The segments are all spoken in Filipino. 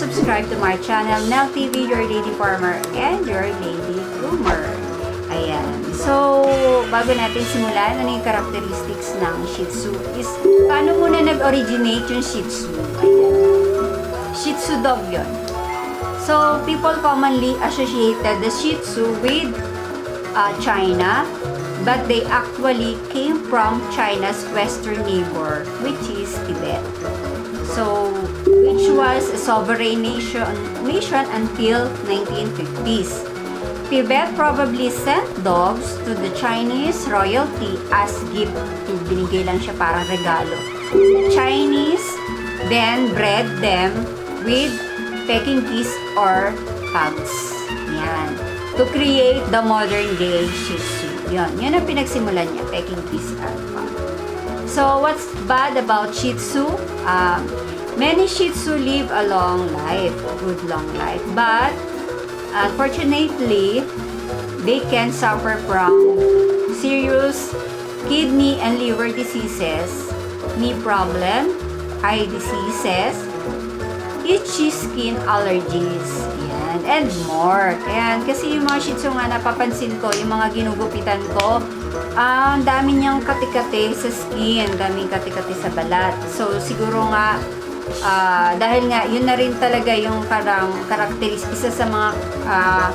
subscribe to my channel, Nel TV, your lady farmer and your lady groomer. Ayan. So, bago natin simulan, ano yung characteristics ng Shih Tzu is, paano muna nag-originate yung Shih Tzu? Ayan. Shih Tzu dog yun. So, people commonly associated the Shih Tzu with uh, China, but they actually came from China's western neighbor, which is Tibet. So, which was a sovereign nation, nation until 1950s. Tibet probably sent dogs to the Chinese royalty as gift. Binigay lang siya parang regalo. The Chinese then bred them with Peking geese or pugs. Yan. To create the modern day Shih Tzu. Yan. Yan ang pinagsimulan niya, Peking geese or pug. So, what's bad about Shih Tzu? Um, many Shih Tzu live a long life, good long life. But, unfortunately, they can suffer from serious kidney and liver diseases, knee problem, eye diseases, itchy skin allergies, and more. Ayan, kasi yung mga Shih Tzu nga napapansin ko, yung mga ginugupitan ko, ah, ang dami niyang katikati sa skin, daming katikati sa balat. So, siguro nga, ah, dahil nga, yun na rin talaga yung parang karakteristik, isa sa mga ah,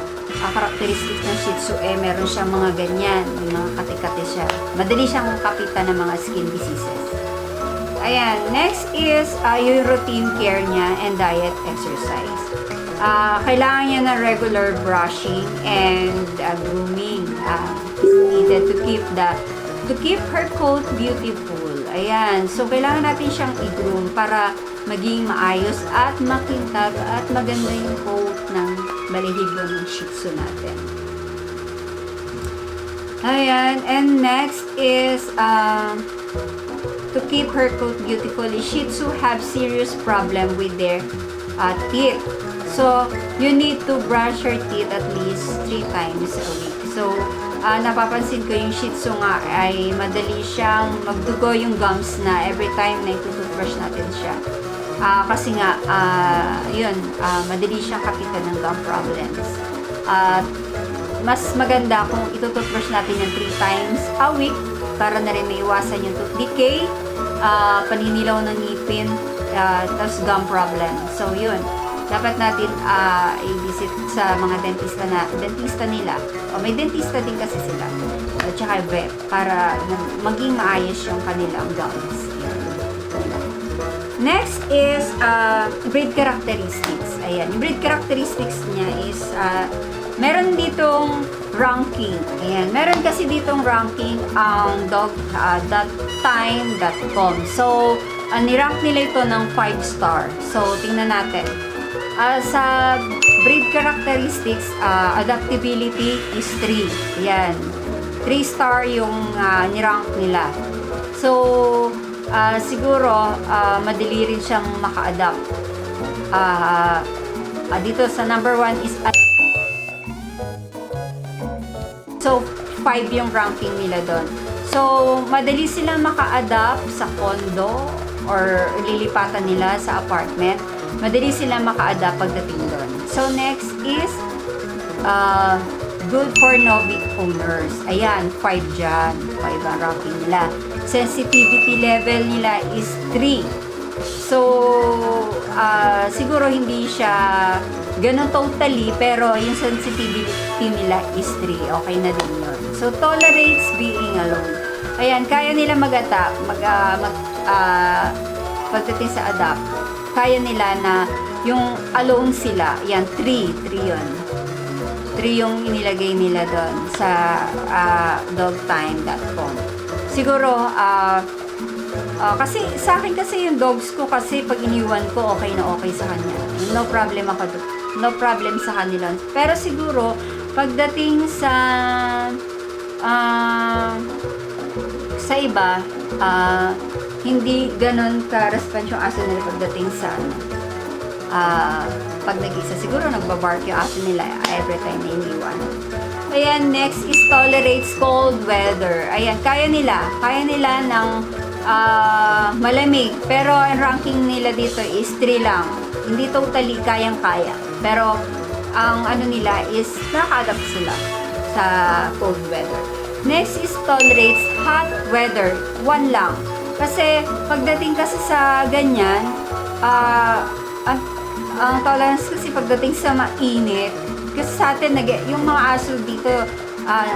ah, characteristics ng Shih Tzu, eh, meron siyang mga ganyan, yung mga katikati siya. Madali siyang kapitan ng mga skin diseases. Ayan, next is uh, yung routine care niya and diet exercise. Ah, kailangan niya ng regular brushing and uh, grooming uh, is needed to keep the to keep her coat beautiful. Ayan, so kailangan natin siyang i-groom para maging maayos at makintab at maganda yung coat ng balihibo ng Shih Tzu natin. Ayan, and next is um, to keep her coat beautifully, Shih Tzu have serious problem with their uh, teeth. So, you need to brush your teeth at least three times a week. So, uh, napapansin ko yung Shih Tzu nga ay madali siyang magdugo yung gums na every time na itutoothbrush natin siya. Ah, kasi nga, ah, yun, ah, madali siyang kapitan ng gum problems. At mas maganda kung itutoothbrush natin yung 3 times a week para na rin maiwasan yung tooth decay, ah, paninilaw ng ngipin, ah, tapos gum problem. So, yun. Dapat natin ah, i-visit sa mga dentista na dentista nila. O may dentista din kasi sila. At saka vet para maging maayos yung kanilang gums. Next is uh, breed characteristics. Ayan, yung breed characteristics niya is uh, meron ditong ranking. Ayan, meron kasi ditong ranking ang dog.time.com. so, uh, nirank nila ito ng 5 star. So, tingnan natin. Ah, sa breed characteristics, ah, adaptability is 3. Ayan. 3 star yung ah, nirank nila. So, ah, siguro, ah, madali rin siyang maka-adapt. Ah, ah, dito sa number 1 is So, 5 yung ranking nila doon. So, madali silang maka-adapt sa condo or lilipatan nila sa apartment. Madali silang maka-adapt pagdating doon. So, next is uh, good for novice owners. Ayan, 5 dyan. 5 ang ranking nila. Sensitivity level nila is 3. So, ah, siguro hindi siya ganun totally, pero yung sensitivity nila is 3. Okay na din yun. So, tolerates being alone. Ayan, kaya nila mag-ata, mag, ah, mag, ah, pagdating sa adapt, kaya nila na yung alone sila, yan, 3, 3 yun. 3 yung inilagay nila doon sa ah, dogtime.com. Siguro, ah, Ah, kasi sa akin kasi yung dogs ko kasi pag iniwan ko okay na okay sa kanya. No problem ako do- No problem sa kanila. Pero siguro pagdating sa ah, sa iba ah, hindi ganon ka-response yung aso nila pagdating sa ano, ah, pag nag-isa. Siguro nagbabark yung aso nila every time na iniwan. Ayan, next is tolerates cold weather. Ayan, kaya nila. Kaya nila ng ah, malamig. Pero ang ranking nila dito is 3 lang. Hindi totally kayang-kaya. Pero ang ano nila is nakaka-adapt sila sa cold weather. Next is tolerates hot weather. One lang. Kasi pagdating kasi sa ganyan, ah, ang, ang tolerance kasi pagdating sa mainit, kasi sa atin, nag, yung mga aso dito, ah,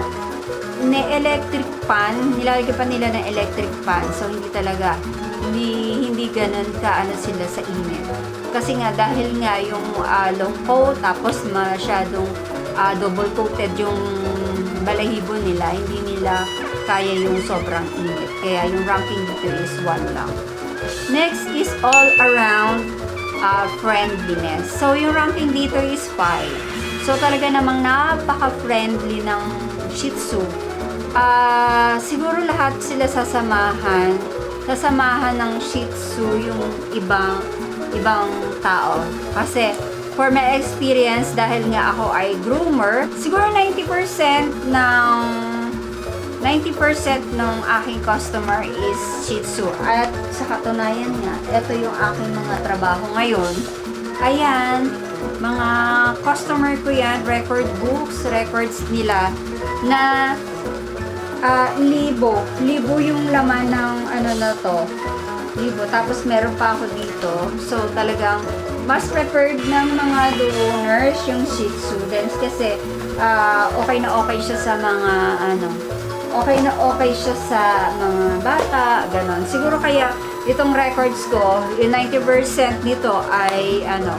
ne electric fan, nilalagyan pa nila ng electric fan. So, hindi talaga, hindi, hindi ganun ka ano sila sa init. Kasi nga, dahil nga yung ah, long coat, tapos masyadong ah, double coated yung balahibo nila, hindi nila kaya yung sobrang init. Kaya yung ranking dito is 1 lang. Next is all around uh, friendliness. So, yung ranking dito is 5. So, talaga namang napaka-friendly ng Shih Tzu. Ah, siguro lahat sila sasamahan. Sasamahan ng Shih Tzu yung ibang ibang tao. Kasi, for my experience, dahil nga ako ay groomer, siguro 90% ng 90% ng aking customer is Shih Tzu. At sa katunayan nga, ito yung aking mga trabaho ngayon. Ayan, mga customer ko yan, record books, records nila na ah, libo. Libo yung laman ng ano na to. Libo. Tapos meron pa ako dito. So talagang mas preferred ng mga owners yung Shih Tzu. Then kasi ah, okay na okay siya sa mga ano, okay na okay siya sa mga bata, ganon. Siguro kaya itong records ko, yung 90% nito ay ano,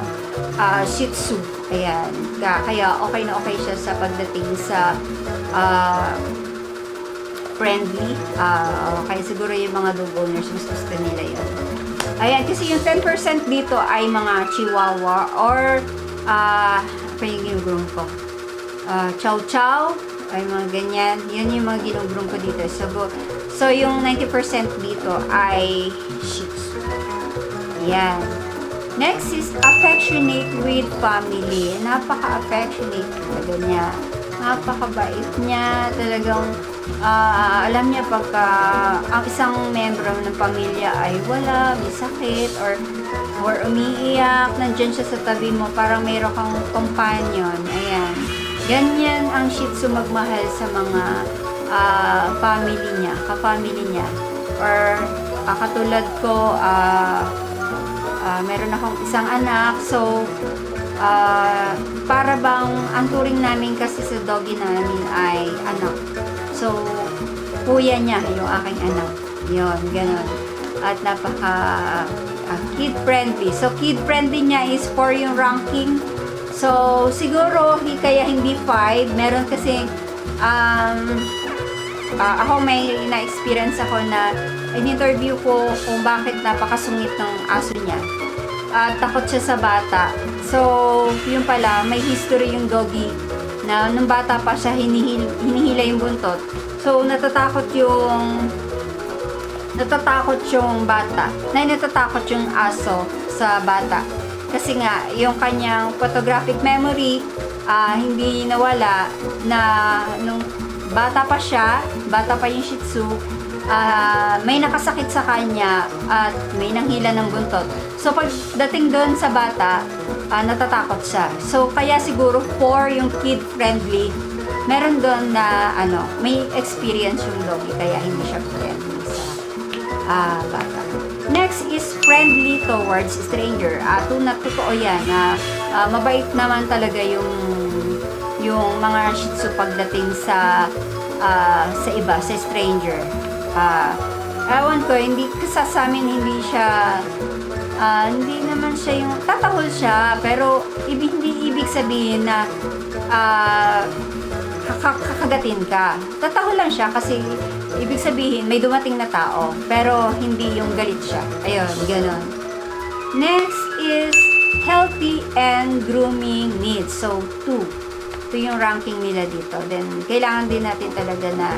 ah, Shih Tzu. Ayan. Ka- Kaya okay na okay siya sa pagdating sa ah, friendly. Ah, kaya siguro yung mga dog owners, mas gusto nila yun. Ayan, kasi yung 10% dito ay mga chihuahua or uh, yung ginugroom ko? Ah, chow chow, ay mga ganyan. Yan yung mga ginugroom ko dito. So, go- so yung 90% dito ay Shih Tzu. Yan. Next is affectionate with family. Napaka-affectionate talaga niya. Napakabait niya. Talagang ah, alam niya pagka ang isang membro ng pamilya ay wala, may sakit, or or umiiyak, nandyan siya sa tabi mo, parang mayroon kang companion. Ayan. Ganyan ang Shih Tzu magmahal sa mga ah, family niya, ka-family niya. Or ah, katulad ko, ah, Ah, meron akong isang anak, so ah, para bang ang turing namin kasi sa doggy namin ay anak. So, kuya niya yung aking anak. Yon, ganun. At napaka ah, kid-friendly. So, kid-friendly niya is for yung ranking. So, siguro, kaya hindi 5. Meron kasi, um, Ah, ako may na-experience ako na in-interview ko kung bakit napakasungit ng aso niya. At takot siya sa bata. So, yun pala, may history yung doggy na nung bata pa siya hinihil, hinihila yung buntot. So, natatakot yung natatakot yung bata. Na natatakot yung aso sa bata. Kasi nga, yung kanyang photographic memory, ah, hindi nawala na nung bata pa siya, bata pa yung Shih Tzu, ah, may nakasakit sa kanya at may nanghila ng buntot. So pagdating doon sa bata, ah, natatakot siya. So kaya siguro for yung kid friendly, meron doon na ano, may experience yung doggy kaya hindi siya friendly sa ah, bata. Next is friendly towards stranger. Ah, tunat totoo yan na ah, mabait naman talaga yung yung mga Shih Tzu pagdating sa ah, sa iba, sa stranger. Ah, ewan ko, hindi kasi sa amin hindi siya ah, hindi naman siya yung tatahol siya, pero ibig, hindi ibig sabihin na kaka- kakagatin ka. Tatahol lang siya kasi ibig sabihin may dumating na tao, pero hindi yung galit siya. Ayun, ganun. Next is healthy and grooming needs. So, two. ito yung ranking nila dito. Then, kailangan din natin talaga na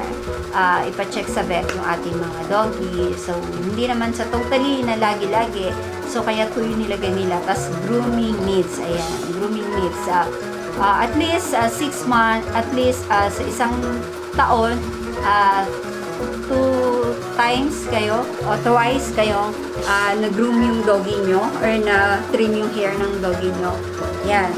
ah, ipacheck sa vet yung ating mga doggy. So, hindi naman sa totally na lagi-lagi. So, kaya ito yung nilagay nila. Tapos, grooming needs. Ayan, grooming needs. Ah, ah, at least 6 months, at least ah, sa isang taon, ah, two times kayo o twice kayong ah, nag-groom yung doggy nyo or na-trim yung hair ng doggy nyo. Yan.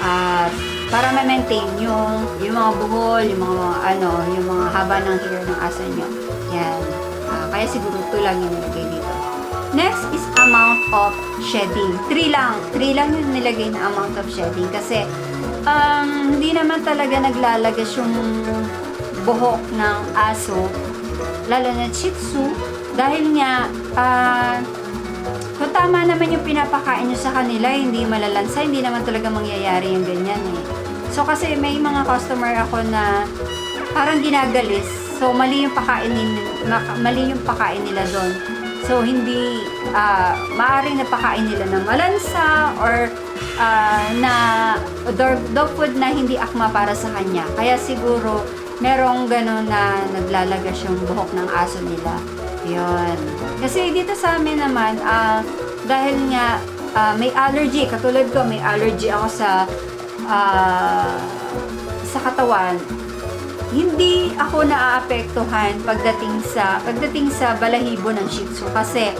At para ma-maintain yung, yung mga buhol, yung mga ano, yung mga haba ng hair ng aso nyo. Yan. Ah, kaya siguro ito lang yung nilagay dito. Next is amount of shedding. 3 lang. 3 lang yung nilagay na amount of shedding kasi um, hindi naman talaga naglalagas yung buhok ng aso lalo na Shih Tzu dahil nga ah, kung tama naman yung pinapakain nyo sa kanila, hindi malalansa, hindi naman talaga mangyayari yung ganyan eh. So kasi may mga customer ako na parang ginagalis. So mali yung pakain nila, mali yung pakain nila doon. So hindi ah maaaring napakain nila ng malansa or ah, na dog, dog food na hindi akma para sa kanya. Kaya siguro merong gano'n na naglalagas yung buhok ng aso nila. Yun. Kasi dito sa amin naman, ah, dahil nga ah, may allergy, katulad ko, may allergy ako sa ah, sa katawan, hindi ako naaapektuhan pagdating sa pagdating sa balahibo ng Shih Tzu kasi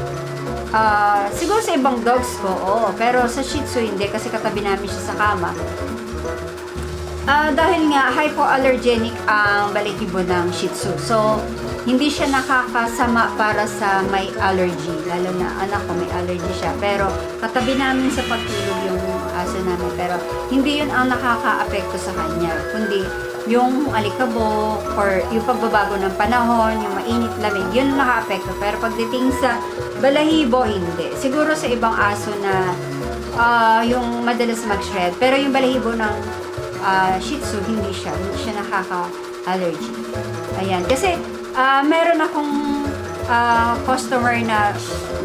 ah, siguro sa ibang dogs ko, oo, pero sa Shih Tzu hindi kasi katabi namin siya sa kama. Ah, dahil nga hypoallergenic ang balahibo ng Shih Tzu. So, hindi siya nakakasama para sa may allergy. Lalo na anak ko may allergy siya. Pero katabi namin sa pagtulog yung aso namin. Pero hindi yun ang nakaka-apekto sa kanya. Kundi yung alikabok or yung pagbabago ng panahon, yung mainit lamig, yun ang nakaka-apekto. Pero pagdating sa balahibo, hindi. Siguro sa ibang aso na ah, yung madalas mag-shred. Pero yung balahibo ng ah, Shih Tzu, hindi siya. Hindi siya nakaka-allergy. Ayan. Kasi, ah, meron akong ah, customer na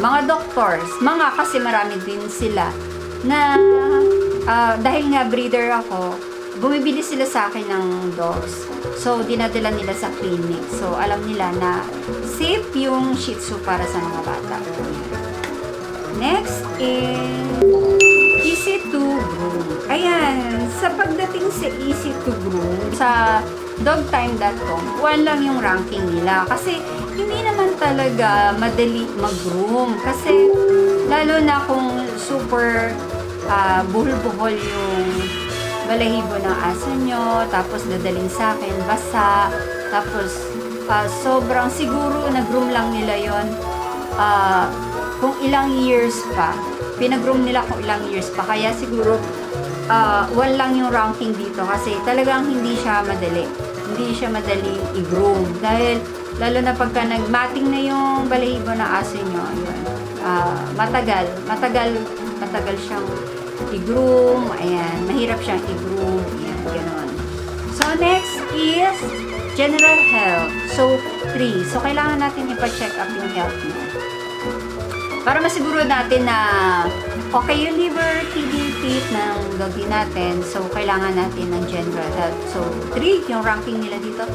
mga doctors, mga kasi marami din sila, na ah, dahil nga breeder ako, bumibili sila sa akin ng dogs. So, dinadala nila sa clinic. So, alam nila na safe yung Shih Tzu para sa mga bata. Next is Easy to Groom. Ayan, sa pagdating sa Easy to Groom, sa dogtime.com, one lang yung ranking nila. Kasi hindi naman talaga madali mag-groom. Kasi lalo na kung super ah, buhol-buhol yung balahibo ng aso nyo, tapos dadaling sa akin, basa, tapos ah, sobrang siguro nag-groom lang nila yon ah, kung ilang years pa. Pinag-groom nila kung ilang years pa. Kaya siguro ah, one lang yung ranking dito kasi talagang hindi siya madali. Hindi siya madali i-groom. Dahil lalo na pagka nagmating na yung balahibo ng aso nyo, yun, ah, matagal, matagal, matagal siyang i-groom. Ayan, mahirap siyang i-groom. Ayan, gano'n. So, next is general health. So, 3. So, kailangan natin ipa-check up yung health. Para masiguro natin na okay yung liver, kidney, teeth ng doggy natin. So, kailangan natin ng general health. So, 3 yung ranking nila dito.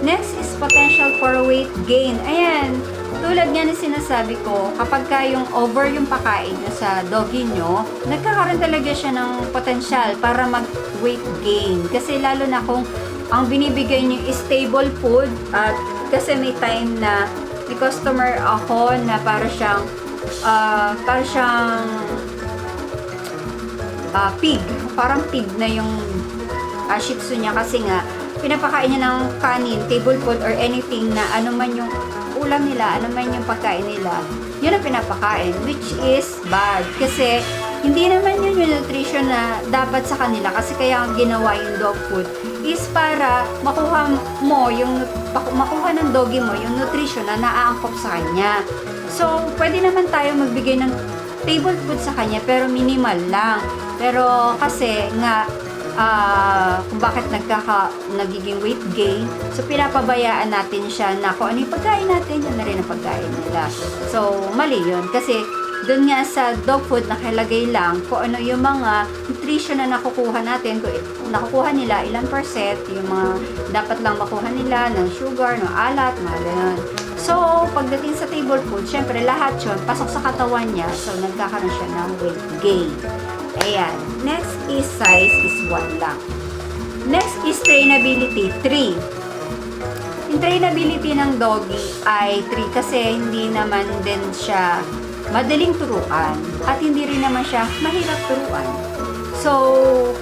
Next is potential for weight gain. Ayan, tulad nga ng sinasabi ko, kapag ka yung over yung pakain nyo sa doggy nyo, nagkakaroon talaga siya ng potential para mag-weight gain. Kasi lalo na kung ang binibigay nyo is stable food at kasi may time na may customer ako na para siyang ah, para siyang ah, pig. Parang pig na yung uh, shih tzu niya kasi nga pinapakain niya ng kanin, table food or anything na ano man yung ulam nila, ano man yung pagkain nila, yun ang pinapakain which is bad kasi hindi naman yun yung nutrition na dapat sa kanila kasi kaya ang ginawa yung dog food is para makuha mo yung makuha ng doggy mo yung nutrition na naaangkop sa kanya. So, pwede naman tayo magbigay ng table food sa kanya pero minimal lang. Pero kasi nga ah, kung bakit nagkaka nagiging weight gain, so pinapabayaan natin siya na kung ano yung pagkain natin, yun na rin ang pagkain nila. So, mali yun. Kasi doon nga sa dog food nakalagay lang kung ano yung mga nutrition na nakukuha natin, kung nakukuha nila ilang percent, yung mga dapat lang makuha nila ng sugar, ng alat, mga ganun. So, pagdating sa table food, syempre lahat yun, pasok sa katawan niya, so nagkakaroon siya ng weight gain. Ayan. Next is size is 1 lang. Next is trainability, 3. Yung trainability ng doggy ay 3 kasi hindi naman din siya madaling turuan at hindi rin naman siya mahirap turuan. So,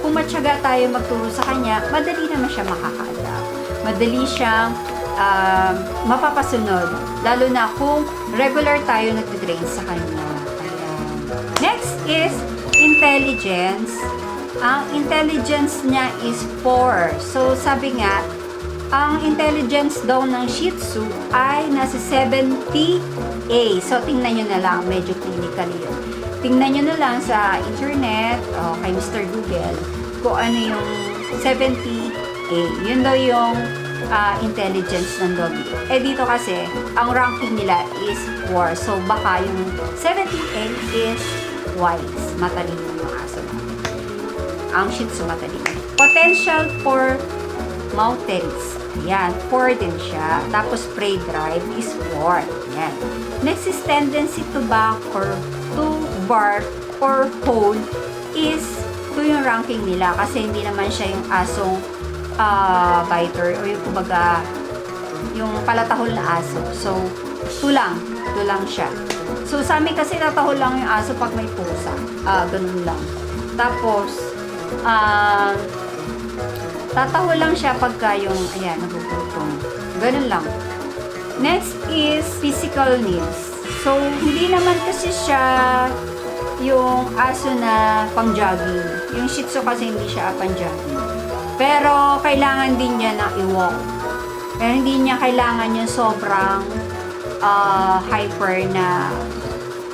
kung matyaga tayo magturo sa kanya, madali naman siya makaka-adapt. Madali siyang um, mapapasunod. Lalo na kung regular tayo nagtitrain sa kanya. Ayan. Next is intelligence. Ang intelligence niya is 4. So, sabi nga, ang intelligence daw ng Shih Tzu ay nasa 70A. So, tingnan nyo na lang. Medyo clinical yun. Tingnan nyo na lang sa internet o kay Mr. Google kung ano yung 70A. Yun daw yung ah, intelligence ng doggy. Eh dito kasi, ang ranking nila is 4. So, baka yung 70A is wise. Matalino yung aso. Ang Shih Tzu matalino. Potential for mountains. Ayan, 4 din siya. Tapos prey drive is 4. Ayan. Next is tendency to back or to bark or hold is 2 yung ranking nila kasi hindi naman siya yung asong ah, biter o yung kumbaga yung palatahol na aso. So, 2 lang. 2 lang siya. So, sa amin kasi tatahol lang yung aso pag may pusa. Ah, ganun lang. Tapos, ah, Tataho lang siya pagka yung, ayan, nagugutom. Ganun lang. Next is physical needs. So, hindi naman kasi siya yung aso na pang-jogging. Yung Shih Tzu kasi hindi siya pang-jogging. Pero, kailangan din niya na i-walk. Pero hindi niya kailangan yung sobrang ah, hyper na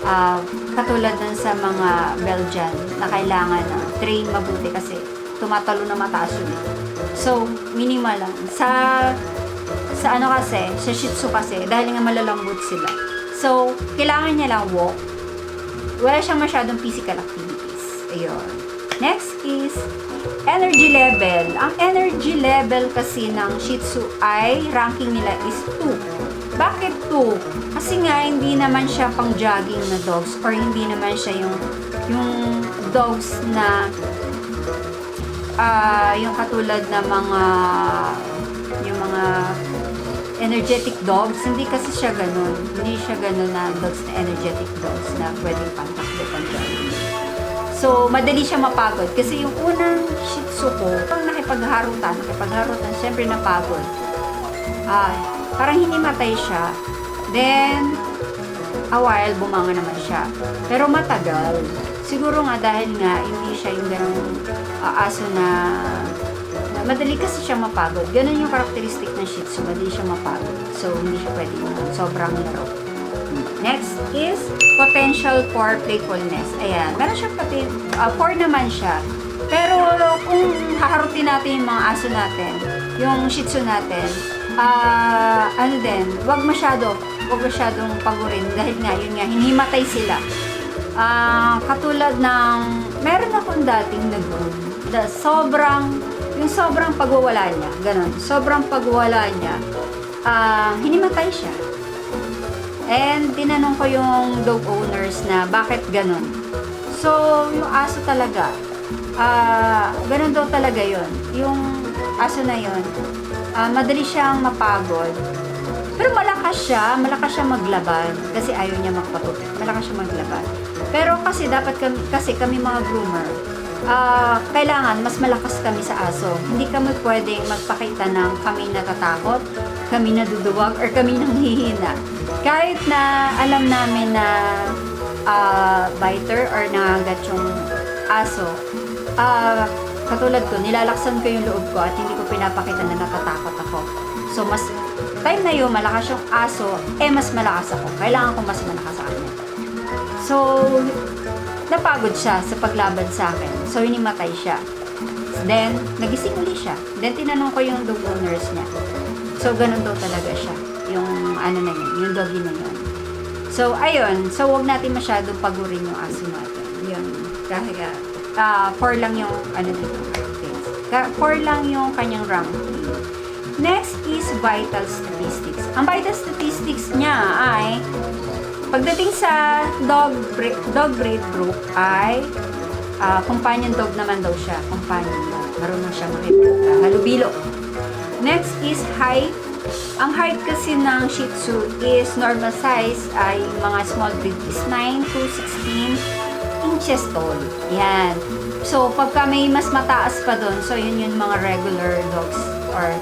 ah, katulad ng sa mga Belgian na kailangan na train mabuti kasi tumatalo na mataas yun. eh. So, minimal lang. Sa sa ano kasi, sa Shih Tzu kasi, dahil nga malalambot sila. So, kailangan niya lang walk. Wala siyang masyadong physical activities. Ayun. Next is energy level. Ang energy level kasi ng Shih Tzu ay ranking nila is 2. Bakit 2? Kasi nga hindi naman siya pang jogging na dogs or hindi naman siya yung yung dogs na ah yung katulad na mga yung mga energetic dogs, hindi kasi siya ganun. Hindi siya ganun na dogs na energetic dogs na pwedeng pang jogging. So, madali siya mapagod. Kasi yung unang Shih Tzu ko, pang nakipagharutan, nakipagharutan, syempre napagod. Ay, parang hinimatay siya. Then, a while, bumanga naman siya. Pero matagal. Siguro nga dahil nga hindi siya yung ganong uh, aso na, na madali kasi siya mapagod. Ganon yung karakteristik ng Shih Tzu, madali siya mapagod. So, hindi siya pwede yung sobrang laro. Next is potential for playfulness. Ayan, meron siya pati, uh, for naman siya. Pero kung haharutin natin yung mga aso natin, yung Shih Tzu natin, ah ano din, wag masyado, wag masyadong pagurin dahil nga, yun nga, hinimatay sila. Ah, katulad ng, meron akong dating nag-groom, the sobrang, yung sobrang pagwawala niya, ganun, sobrang pagwawala niya, ah, hinimatay siya. And tinanong ko yung dog owners na bakit ganun. So, yung aso talaga, ah, ganun daw talaga yon Yung aso na yon ah, madali siyang mapagod. Pero malakas siya, malakas siya maglaban kasi ayaw niya magpatupit. Malakas siya maglaban. Pero kasi dapat kami, kasi kami mga groomer, ah, kailangan mas malakas kami sa aso. Hindi kami pwedeng magpakita ng kami natatakot, kami naduduwag, or kami nanghihina. Kahit na alam namin na ah, biter or nangagat yung aso, ah, katulad ko, nilalaksan ko yung loob ko at hindi ko pinapakita na natatakot ako. So, mas time na yun, malakas yung aso, eh mas malakas ako. Kailangan ko mas malakas sa kanya. So, napagod siya sa paglaban sa akin. So, hinimatay siya. Then, nagising uli siya. Then, tinanong ko yung dog owners niya. So, ganun daw talaga siya. Yung ano na yun, yung doggy na yun. So, ayun. So, wag natin masyadong pagurin yung aso natin. Yun. Kaya, ah, 4 lang yung, ano dito, things. 4 lang yung kanyang ranking. Next is vital statistics. Ang vital statistics niya ay, pagdating sa dog dog breed group ay, ah, companion dog naman daw siya. Companion. Marunong siya makipaghalubilo. Next is height. Ang height kasi ng Shih Tzu is normal size ay mga small breed is 9 to 16 inches tall. Yan. So, pagka may mas mataas pa doon, so yun yung mga regular dogs or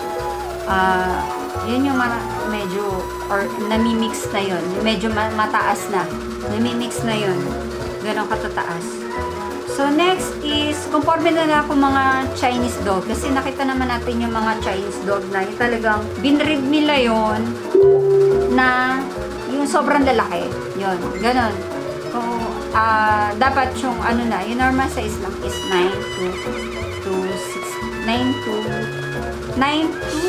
ah yun yung mga medyo or namimix na yun. Medyo ma- mataas na. Namimix na yun. Ganon katataas. So, next is, conforme na na ako mga Chinese dog. Kasi nakita naman natin yung mga Chinese dog na yung talagang binread nila yon na yung sobrang lalaki. Yun, ganon. So, ah, dapat yung ano na, yung normal size lang is 9 to, to 6, 9 to, 9 to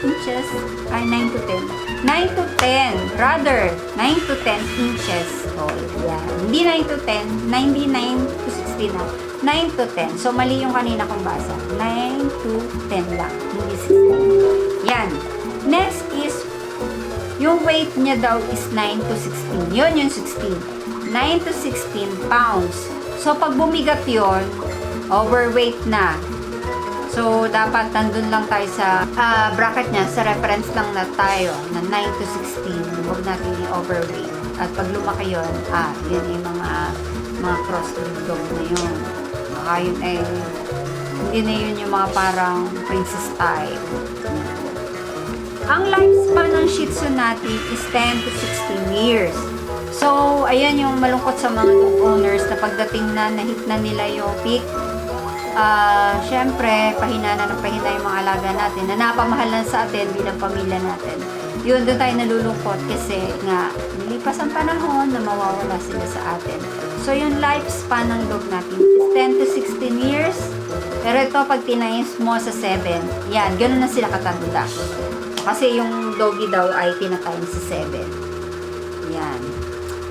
inches, ay 9 to 10. 9 to 10, rather, 9 to 10 inches tall. Yan. Hindi 9 to 10, 99 to 16 na. 9 to 10. So, mali yung kanina kong basa. 9 to 10 lang. Hindi 16. Yan. Next is, yung weight niya daw is 9 to 16. Yun yung 16. 9 to 16 pounds. So, pag bumigat yon overweight na. So, dapat nandun lang tayo sa ah, bracket niya, sa reference lang na tayo, na 9 to 16. Huwag natin i-overweight. At pag lumaki yun, ah, yun yung mga mga crossbreed dog na yun. Baka yun ay, hindi na yun yung mga parang princess type. Ang lifespan ng Shih Tzu natin is 10 to 16 years. So, ayan yung malungkot sa mga dog owners na pagdating na nahit na nila yung peak ah, syempre, pahina na ng pahina yung mga alaga natin na napamahal na sa atin bilang pamilya natin. Yun, doon tayo nalulungkot kasi nga, nilipas ang panahon na mawawala sila sa atin. So, yung lifespan ng dog natin is 10 to 16 years. Pero ito, pag tinays mo sa 7, yan, ganun na sila katanda. Kasi yung doggy daw ay tinatime sa 7. Yan.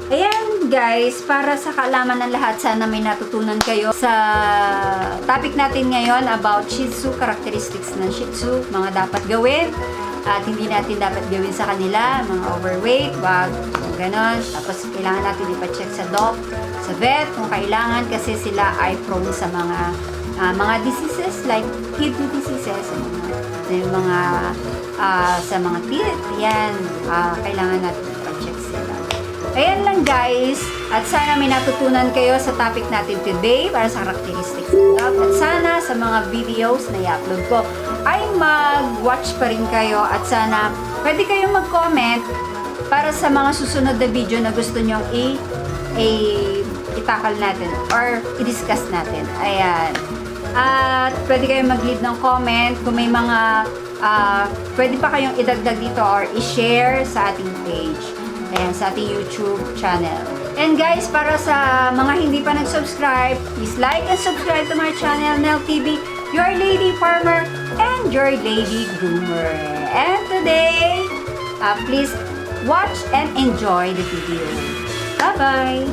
Ayan guys, para sa kaalaman ng lahat, sana may natutunan kayo sa topic natin ngayon about Shih Tzu, characteristics ng Shih Tzu, mga dapat gawin at hindi natin dapat gawin sa kanila, mga overweight, wag, ganon. Tapos kailangan natin ipacheck sa doc, sa vet kung kailangan kasi sila ay prone sa mga ah, mga diseases like kidney diseases, mga, mga ah, sa mga teeth, yan, ah, kailangan natin. Ayan lang guys. At sana may natutunan kayo sa topic natin today para sa characteristics ng dog. At sana sa mga videos na i-upload ko ay mag-watch pa rin kayo. At sana pwede kayong mag-comment para sa mga susunod na video na gusto nyong i- i- itakal natin or i-discuss natin. Ayan. At pwede kayong mag-leave ng comment kung may mga ah, pwede pa kayong idagdag dito or i-share sa ating page. Ayan, sa ating YouTube channel. And guys, para sa mga hindi pa nag-subscribe, please like and subscribe to my channel, Nel TV, your lady farmer and your lady groomer. And today, uh, please watch and enjoy the video. Bye-bye!